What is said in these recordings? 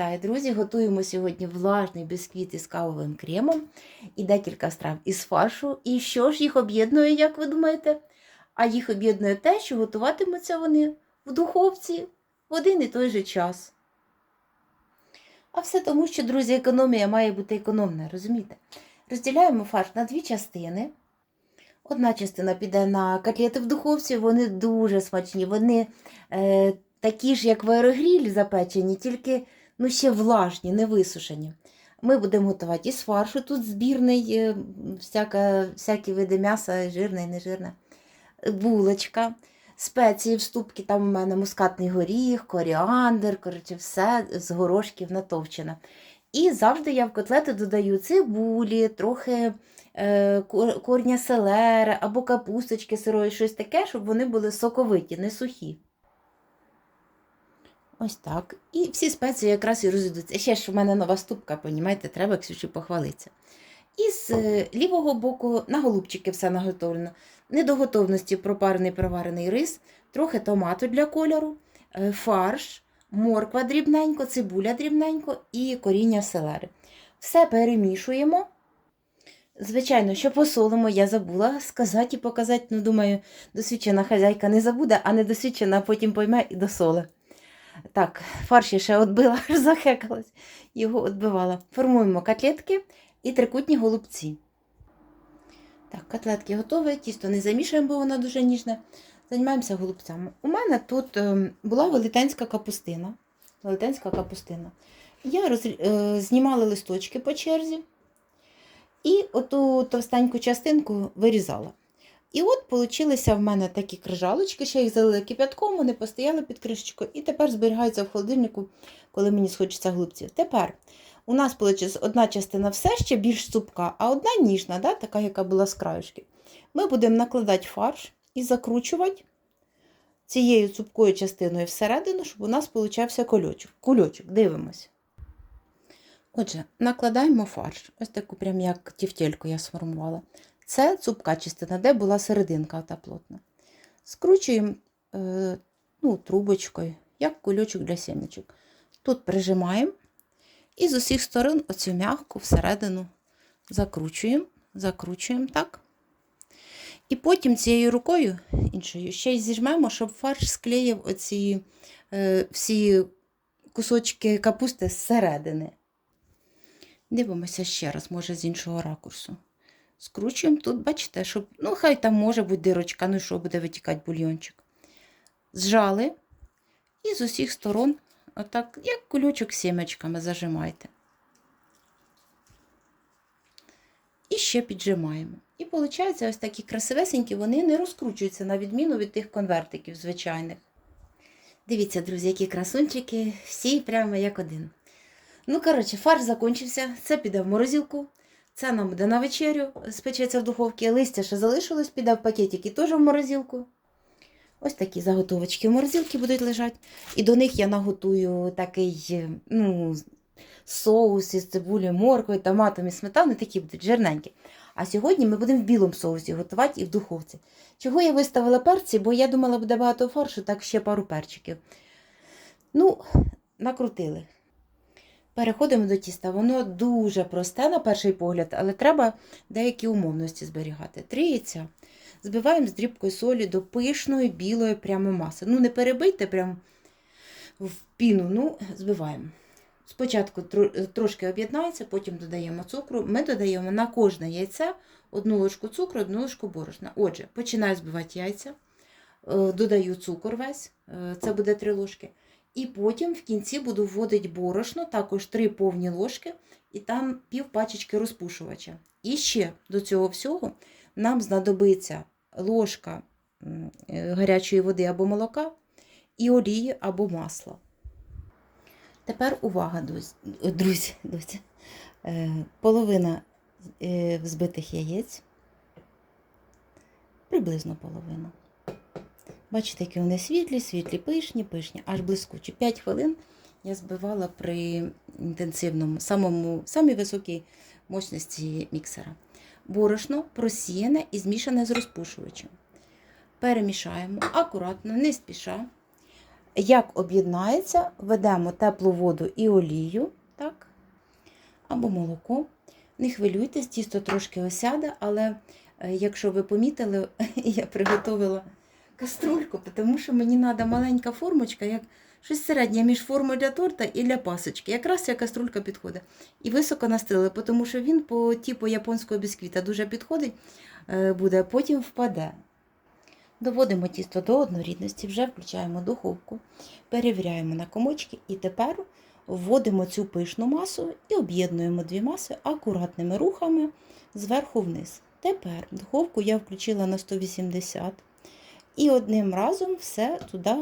Вітаю, друзі! Готуємо сьогодні влажний бісквіт із кавовим кремом і декілька страв із фаршу. І що ж їх об'єднує, як ви думаєте? А їх об'єднує те, що готуватимуться вони в духовці в один і той же час. А все тому, що, друзі, економія має бути економна, розумієте? Розділяємо фарш на дві частини. Одна частина піде на котлети в духовці, вони дуже смачні, вони е, такі ж, як в аерогрілі запечені, тільки ну, ще влажні, не висушені. Ми будемо готувати із фаршу. Тут збірний, е, всяка, всякі види м'яса, жирне і нежирне, булочка, спеції, вступки, там у мене мускатний горіх, коріандр, коротше, все з горошків натовчено. І завжди я в котлети додаю цибулі, трохи е, кор- корня селери або капусточки сирої, щось таке, щоб вони були соковиті, не сухі. Ось так. І всі спеції якраз і розійдуться. Ще ж в мене нова ступка, понімаєте, треба Ксюші похвалитися. І з е, лівого боку на голубчики все наготовлено. Не до готовності пропарений проварений рис, трохи томату для кольору, е, фарш, морква дрібненько, цибуля дрібненько і коріння селери. Все перемішуємо. Звичайно, що посолимо, я забула сказати і показати. Ну, думаю, досвідчена хазяйка не забуде, а недосвідчена потім пойме і досоле. Так, фарш я ще відбила, аж захекалась, його відбивала. Формуємо котлетки і трикутні голубці. Так, котлетки готові, тісто не замішуємо, бо воно дуже ніжне. Займаємося голубцями. У мене тут ем, була велетенська капустина. Велетенська капустина. Я роз... е, знімала листочки по черзі і оту товстеньку частинку вирізала. І от получилися в мене такі крижалочки, ще їх залили кип'ятком, вони постояли під кришечкою і тепер зберігаються в холодильнику, коли мені схочеться голубців. Тепер у нас одна частина все ще більш цупка, а одна ніжна, да, така, яка була з краюшки. Ми будемо накладати фарш і закручувати цією цупкою частиною всередину, щоб у нас получався кульочок. Кульочок, дивимося. Отже, накладаємо фарш. Ось таку, прям як тівтельку я сформувала. Це цупка частина, де була серединка та плотна. Скручуємо е, ну, трубочкою, як кульочок для сімечок. Тут прижимаємо і з усіх сторон оцю м'ягку всередину закручуємо, закручуємо так. І потім цією рукою іншою ще й зіжмемо, щоб фарш склеїв оці е, всі кусочки капусти зсередини. Дивимося ще раз, може, з іншого ракурсу. Скручуємо тут, бачите, щоб, ну, хай там може бути дирочка, ну і що буде витікати бульйончик. Зжали і з усіх сторон, отак, як кульочок сімечками зажимайте. І ще піджимаємо. І виходить, ось такі красивесенькі, вони не розкручуються, на відміну від тих конвертиків звичайних. Дивіться, друзі, які красунчики, всі прямо як один. Ну, коротше, фарш закінчився, це піде в морозилку. Це нам буде на вечерю, спечеться в духовці. Листя ще залишилось, піде в пакетики теж в морозилку. Ось такі заготовочки в морозилці будуть лежати. І до них я наготую такий ну, соус із цибулею, морквою, томатом і сметаною, такі будуть жирненькі. А сьогодні ми будемо в білому соусі готувати і в духовці. Чого я виставила перці, бо я думала, буде багато фаршу, так ще пару перчиків. Ну, накрутили. Переходимо до тіста. Воно дуже просте на перший погляд, але треба деякі умовності зберігати. Три яйця. Збиваємо з дрібкою солі до пишної білої прямо маси. Ну, не перебийте прям в піну, ну, збиваємо. Спочатку трошки об'єднається, потім додаємо цукру. Ми додаємо на кожне яйце одну ложку цукру, одну ложку борошна. Отже, починаю збивати яйця, е, додаю цукор весь, е, це буде три ложки. І потім в кінці буду вводити борошно, також 3 повні ложки, і там пів пачечки розпушувача. І ще до цього всього нам знадобиться ложка е, гарячої води або молока, і олії або масла. Тепер увага, друзі. друзі, друзі. Е, Половина е, взбитих яєць. Приблизно половина. Бачите, які вони світлі, світлі, пишні, пишні, аж блискучі. 5 хвилин я збивала при інтенсивному, самому, самій високій мощності міксера. Борошно просіяне і змішане з розпушувачем. Перемішаємо акуратно, не спіша. Як об'єднається, ведемо теплу воду і олію, так? або молоко. Не хвилюйтесь, тісто трошки осяде, але е, якщо ви помітили, я приготувала каструльку, тому що мені треба маленька формочка, як щось середнє між формою для торта і для пасочки. Якраз ця каструлька підходить. І високо настелили, тому що він по типу японського бісквіта дуже підходить, е, буде, потім впаде. Доводимо тісто до однорідності, вже включаємо духовку, перевіряємо на комочки і тепер вводимо цю пишну масу і об'єднуємо дві маси акуратними рухами зверху вниз. Тепер духовку я включила на 180 і одним разом все туди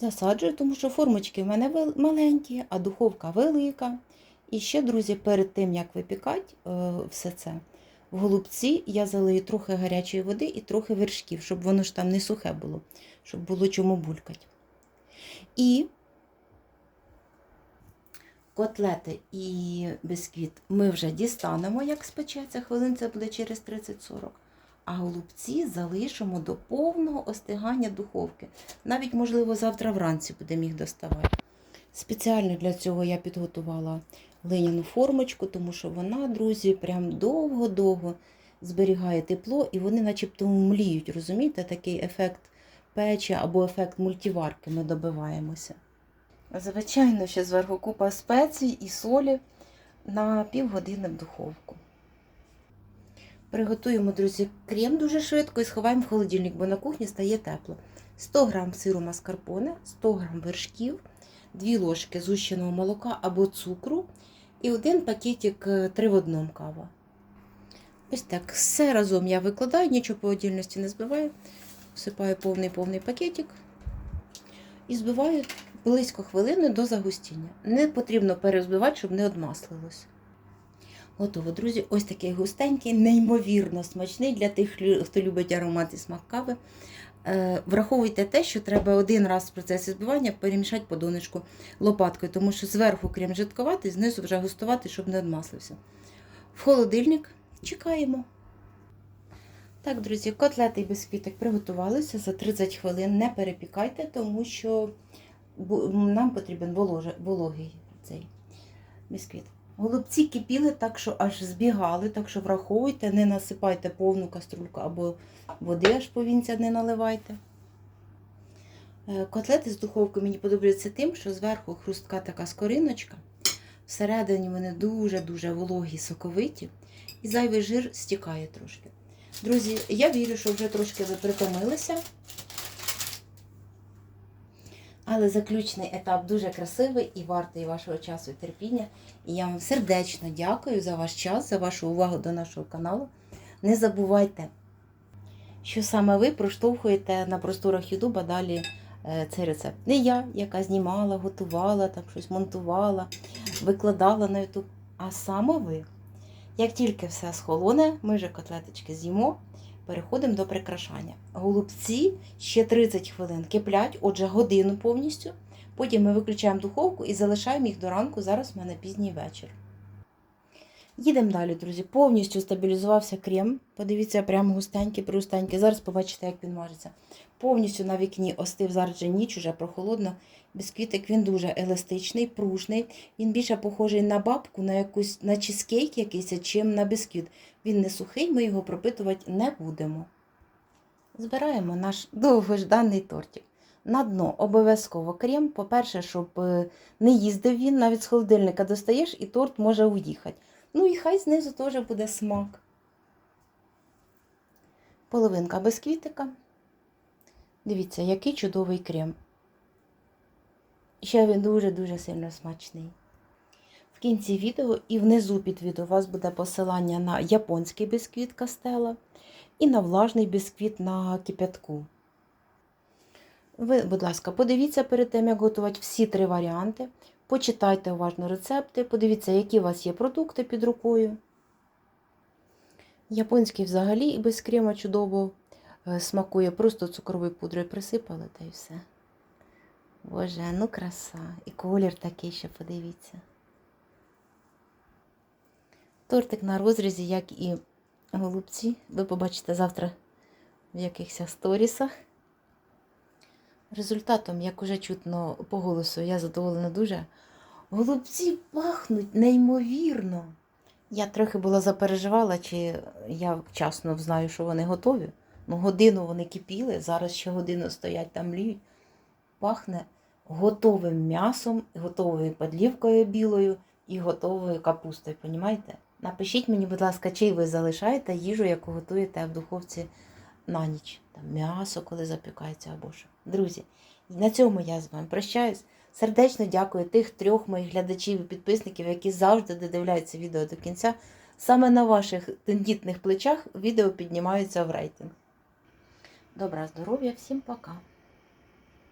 засаджую, тому що формочки в мене маленькі, а духовка велика. І ще, друзі, перед тим, як випікати е, все це, в голубці я залию трохи гарячої води і трохи вершків, щоб воно ж там не сухе було, щоб було чому булькати. І котлети і бісквіт ми вже дістанемо, як спечеться, хвилин це буде через 30-40. А голубці залишимо до повного остигання духовки. Навіть, можливо, завтра вранці будемо їх доставати. Спеціально для цього я підготувала глиняну формочку, тому що вона, друзі, прям довго-довго зберігає тепло і вони начебто мліють. Розумієте, такий ефект печі або ефект мультиварки ми добиваємося. Звичайно, ще зверху купа спецій і солі на півгодини в духовку. Приготуємо, друзі, крем дуже швидко і сховаємо в холодильник, бо на кухні стає тепло. 100 г сиру маскарпоне, 100 г вершків, 2 ложки зущеного молока або цукру і один пакетик 3 в одному кава. Ось так, все разом я викладаю, нічого по отдільності не збиваю. Всипаю повний-повний пакетик і збиваю близько хвилини до загустіння. Не потрібно перезбивати, щоб не одмаслилось. Готово, друзі. Ось такий густенький, неймовірно смачний для тих, хто любить аромат і смак кави. Е, Враховуйте те, що треба один раз в процесі збивання перемішати по донечку лопаткою, тому що зверху крем жидковатий, знизу вже густуватий, щоб не одмаслився. В холодильник чекаємо. Так, друзі, котлети і бісквітик приготувалися за 30 хвилин. Не перепікайте, тому що нам потрібен вологий цей бісквіт. Голубці кипіли так, що аж збігали, так що враховуйте, не насипайте повну каструльку або води аж повінця не наливайте. Е, Котлети з духовки мені подобаються тим, що зверху хрустка така скориночка, всередині вони дуже-дуже вологі, соковиті, і зайвий жир стікає трошки. Друзі, я вірю, що вже трошки ви притомилися. Але заключний етап дуже красивий і вартий вашого часу і терпіння. І я вам сердечно дякую за ваш час, за вашу увагу до нашого каналу. Не забувайте, що саме ви проштовхуєте на просторах Ютуба далі е, цей рецепт. Не я, яка знімала, готувала, там щось монтувала, викладала на Ютуб, а саме ви. Як тільки все схолоне, ми вже котлеточки з'їмо, переходимо до прикрашання. Голубці ще 30 хвилин киплять, отже, годину повністю. Потім ми виключаємо духовку і залишаємо їх до ранку. Зараз в мене пізній вечір. Їдемо далі, друзі. Повністю стабілізувався крем. Подивіться, прямо густенький, пригустенький. Зараз побачите, як він мажеться. Повністю на вікні остив зараз вже ніч, уже прохолодно. Бісквітик він дуже еластичний, пружний. Він більше похожий на бабку, на якусь на чизкейк якийсь, чим на бісквіт. Він не сухий, ми його пропитувати не будемо. Збираємо наш довгожданий тортик. На дно обов'язково крем. По-перше, щоб е, не їздив він, навіть з холодильника достаєш і торт може уїхати. Ну і хай знизу теж буде смак. Половинка бісквітика. Дивіться, який чудовий крем. Ще він дуже-дуже сильно смачний. В кінці відео і внизу під відео у вас буде посилання на японський бісквіт кастела і на влажний бісквіт на кипятку. Ви, будь ласка, подивіться перед тим, як готувати всі три варіанти. Почитайте уважно рецепти, подивіться, які у вас є продукти під рукою. Японський взагалі і без крема чудово е, смакує, просто цукровою пудрою присипали та й все. Боже, ну краса. І колір такий ще подивіться. Тортик на розрізі, як і голубці. Ви побачите завтра в якихось сторісах. Результатом, як уже чутно по голосу, я задоволена дуже. Голубці пахнуть неймовірно. Я трохи була запереживала, чи я вчасно знаю, що вони готові. Ну, годину вони кипіли, зараз ще годину стоять там мліють. Пахне готовим м'ясом, готовою подлівкою білою і готовою капустою. Понімаєте? Напишіть мені, будь ласка, чи ви залишаєте їжу, яку готуєте в духовці на ніч. Там м'ясо, коли запікається або що. Друзі, на цьому я з вами прощаюсь. Сердечно дякую тих трьох моїх глядачів і підписників, які завжди додивляються відео до кінця. Саме на ваших тендітних плечах відео піднімаються в рейтинг. Добра здоров'я, всім пока!